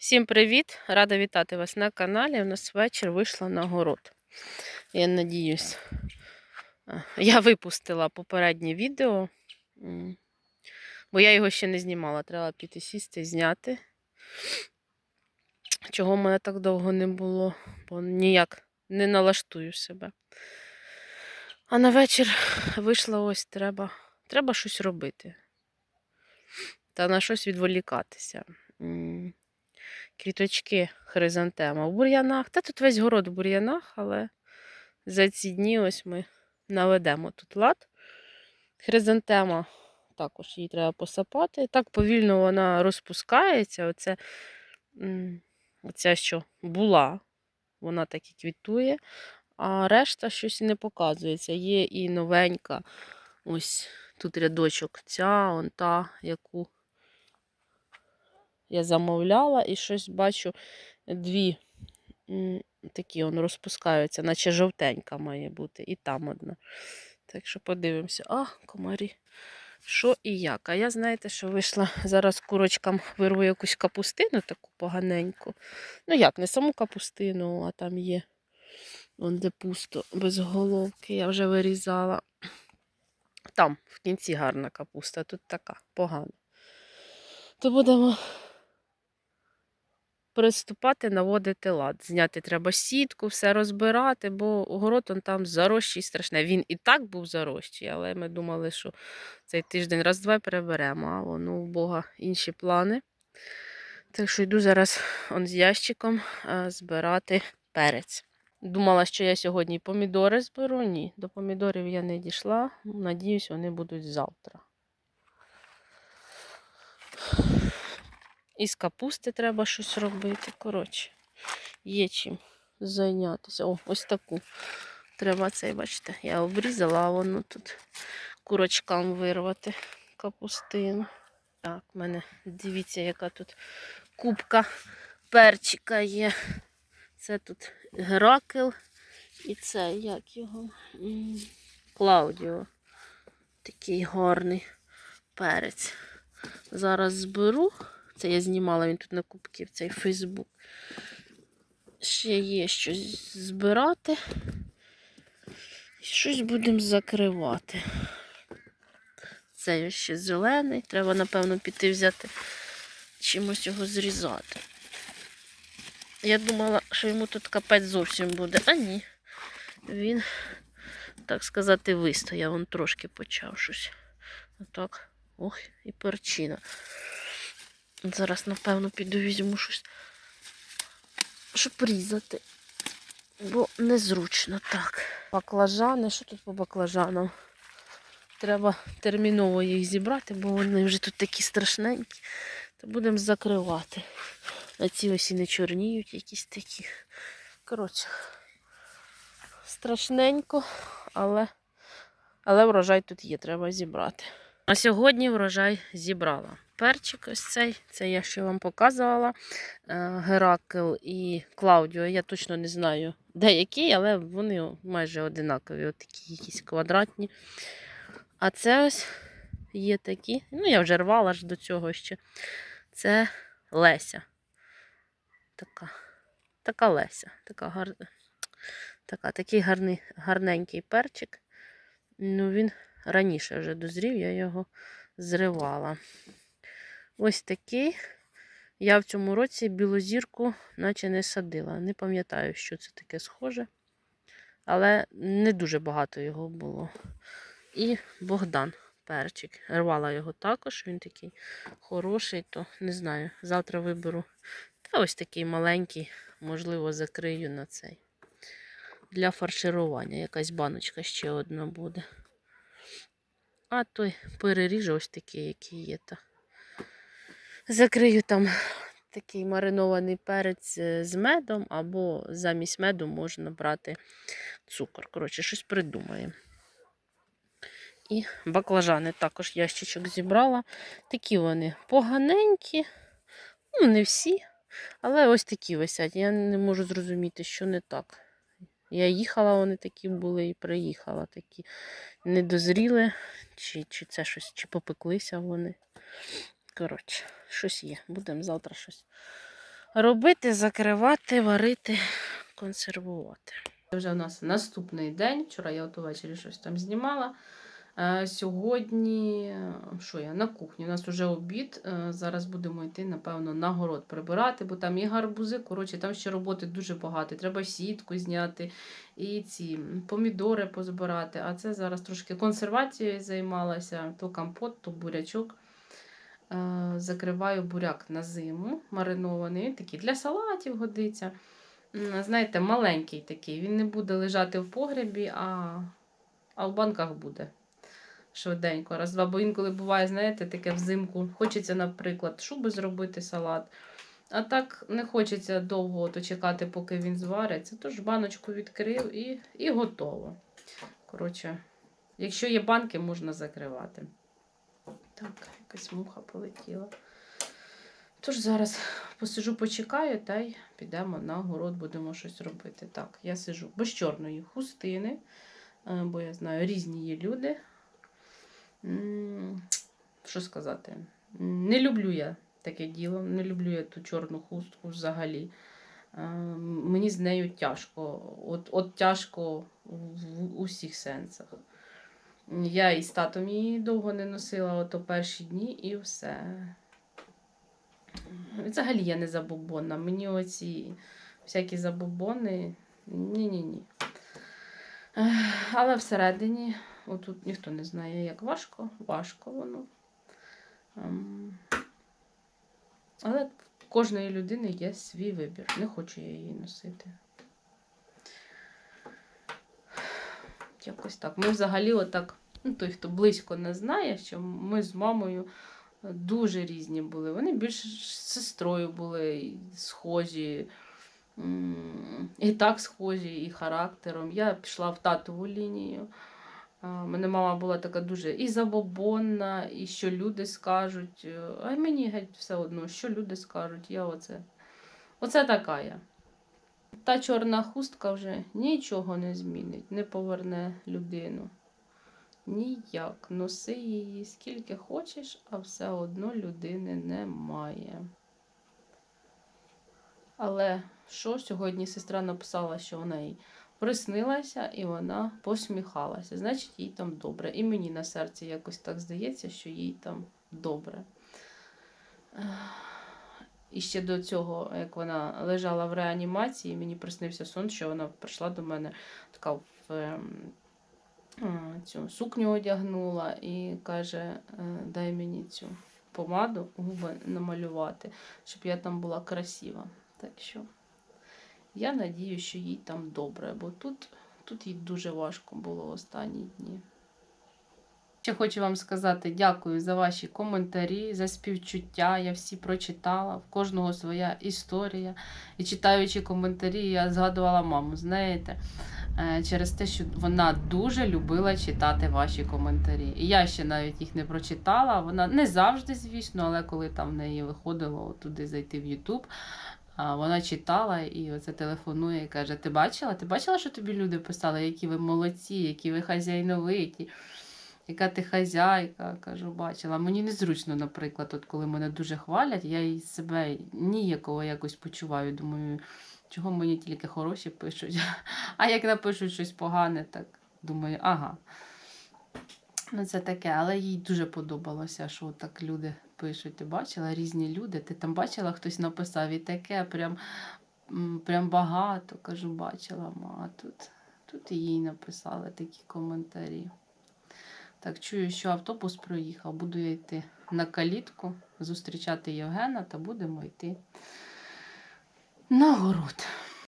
Всім привіт! Рада вітати вас на каналі. У нас вечір вийшла на город. Я надіюсь, я випустила попереднє відео, бо я його ще не знімала. Треба піти сісти, зняти. Чого в мене так довго не було, бо ніяк не налаштую себе. А на вечір вийшла ось треба. Треба щось робити. Та на щось відволікатися. Квіточки хризантема в бур'янах. Та тут весь город в бур'янах, але за ці дні ось ми наведемо тут лад. Хризантема також її треба посапати. Так повільно вона розпускається. Оце, оця, що була, вона так і квітує, а решта щось не показується. Є і новенька. Ось тут рядочок ця, он та, яку я замовляла, і щось бачу дві такі он розпускаються, наче жовтенька має бути, і там одна. Так що подивимося. А, комарі. Що і як? А я, знаєте, що вийшла зараз курочкам вирву якусь капустину таку поганеньку. Ну як, не саму капустину, а там є. Вон де пусто, без головки, я вже вирізала. Там в кінці гарна капуста, тут така погана. То будемо приступати, наводити лад. Зняти треба сітку, все розбирати, бо город он там зарощий страшне. Він і так був зарощий, але ми думали, що цей тиждень раз-два переберемо, а воно у Бога інші плани. Так що йду зараз он з ящиком збирати перець. Думала, що я сьогодні помідори зберу. Ні, до помідорів я не дійшла. Надіюсь, вони будуть завтра. Із капусти треба щось робити. Коротше, є чим зайнятися. О, ось таку. Треба цей, бачите, я обрізала, а воно тут курочкам вирвати капустину. Так, в мене дивіться, яка тут кубка перчика є. Це тут Геракл. І це, як його? Клаудіо. Такий гарний перець. Зараз зберу. Це я знімала він тут на кубки в цей Фейсбук. Ще є щось збирати. Щось будемо закривати. Це ще зелений. Треба, напевно, піти взяти чимось його зрізати. Я думала, що йому тут капець зовсім буде, а ні. Він, так сказати, вистояв, він трошки почав щось. Отак. Ох, і перчина. Зараз, напевно, піду візьму щось, щоб різати. Бо незручно так. Баклажани, що тут по баклажанам? Треба терміново їх зібрати, бо вони вже тут такі страшненькі. То будемо закривати. А ці ось і не чорніють, якісь такі. Коротше, страшненько, але, але врожай тут є, треба зібрати. А сьогодні врожай зібрала. Перчик ось цей, це я ще вам показувала. Е, Геракл і Клаудіо. Я точно не знаю, де які, але вони майже одинакові, от такі якісь квадратні. А це ось є такі. Ну, я вже рвала ж до цього ще. Це Леся. Така, така Леся, така гар... така, такий гарний, гарненький перчик. Ну, він раніше вже дозрів, я його зривала. Ось такий. Я в цьому році білозірку наче не садила. Не пам'ятаю, що це таке схоже. Але не дуже багато його було. І Богдан перчик. Рвала його також, він такий хороший, то не знаю. Завтра виберу. Та ось такий маленький, можливо, закрию на цей. Для фарширування. Якась баночка ще одна буде. А той переріжу ось такий, який є. Та. Закрию там такий маринований перець е, з медом, або замість меду можна брати цукор. Коротше, щось придумаємо. І баклажани також ящичок зібрала. Такі вони поганенькі, ну, не всі, але ось такі висять. Я не можу зрозуміти, що не так. Я їхала, вони такі були і приїхала такі. Не дозріли, чи, чи це щось, чи попеклися вони. Коротше, щось є. Будемо завтра щось робити, закривати, варити, консервувати. Це вже у нас наступний день. Вчора я от увечері щось там знімала. Е, Сьогодні, що я на кухні? У нас вже обід. Е, Зараз будемо йти, напевно, на город прибирати, бо там і гарбузи. Коротше, там ще роботи дуже багато. Треба сітку зняти і ці помідори позбирати. А це зараз трошки консервацією займалася, то компот, то бурячок. Е, Закриваю буряк на зиму, маринований. Він такий для салатів годиться. Знаєте, маленький такий. Він не буде лежати в погребі, а, а в банках буде швиденько. Раз-два. Бо інколи буває, знаєте, таке взимку. Хочеться, наприклад, шуби зробити салат. А так не хочеться довго то чекати, поки він звариться. Тож баночку відкрив і, і готово. Коротше, якщо є банки, можна закривати. Так, якась муха полетіла. Тож зараз посижу, почекаю та й підемо на город, будемо щось робити. Так, я сижу без чорної хустини, е, бо я знаю, різні є люди. Що сказати? Не люблю я таке діло, не люблю я ту чорну хустку взагалі. Е, Мені з нею тяжко. От, от тяжко в усіх сенсах. Я і з татом її довго не носила, ото перші дні і все. Взагалі я не забобонна. Мені оці всякі забобони. Ні-ні-ні. Але всередині, отут ніхто не знає, як важко, важко воно. Ем, Але в кожної людини є свій вибір. Не хочу я її носити. Якось так. Ми взагалі, отак, ну, той, хто близько не знає, що ми з мамою дуже різні були. Вони більш з сестрою були схожі. І так схожі, і характером. Я пішла в татову лінію. А, Мене мама була така дуже і забобонна, і що люди скажуть. Е, А мені геть все одно, що люди скажуть. Я оце. Оце така я. Та чорна хустка вже нічого не змінить, не поверне людину. Ніяк. Носи її скільки хочеш, а все одно людини немає. Але що сьогодні сестра написала, що вона їй приснилася і вона посміхалася. Значить, їй там добре. І мені на серці якось так здається, що їй там добре. І ще до цього, як вона лежала в реанімації, мені приснився сон, що вона прийшла до мене така в ем, цю сукню одягнула і каже: е, дай мені цю помаду губи намалювати, щоб я там була красива. Так що я надію, що їй там добре, бо тут, тут їй дуже важко було останні дні. Ще хочу вам сказати дякую за ваші коментарі, за співчуття. Я всі прочитала, в кожного своя історія. І читаючи коментарі, я згадувала маму, знаєте, через те, що вона дуже любила читати ваші коментарі. І я ще навіть їх не прочитала. Вона не завжди, звісно, але коли там в неї виходило туди зайти в Ютуб. Вона читала і оце телефонує і каже: Ти бачила? Ти бачила, що тобі люди писали, які ви молодці, які ви хазяйновиті, яка ти хазяйка? Кажу, бачила. Мені незручно, наприклад, от коли мене дуже хвалять, я і себе ніякого якось почуваю. Думаю, чого мені тільки хороші пишуть. А як напишуть щось погане, так думаю, ага. Ну, це таке, але їй дуже подобалося, що так люди пишуть. Ти бачила різні люди. Ти там бачила, хтось написав і таке, прям, прям багато. Кажу, бачила, ма, тут, тут і їй написали такі коментарі. Так, чую, що автобус проїхав. Буду я йти на калітку, зустрічати Євгена та будемо йти на город.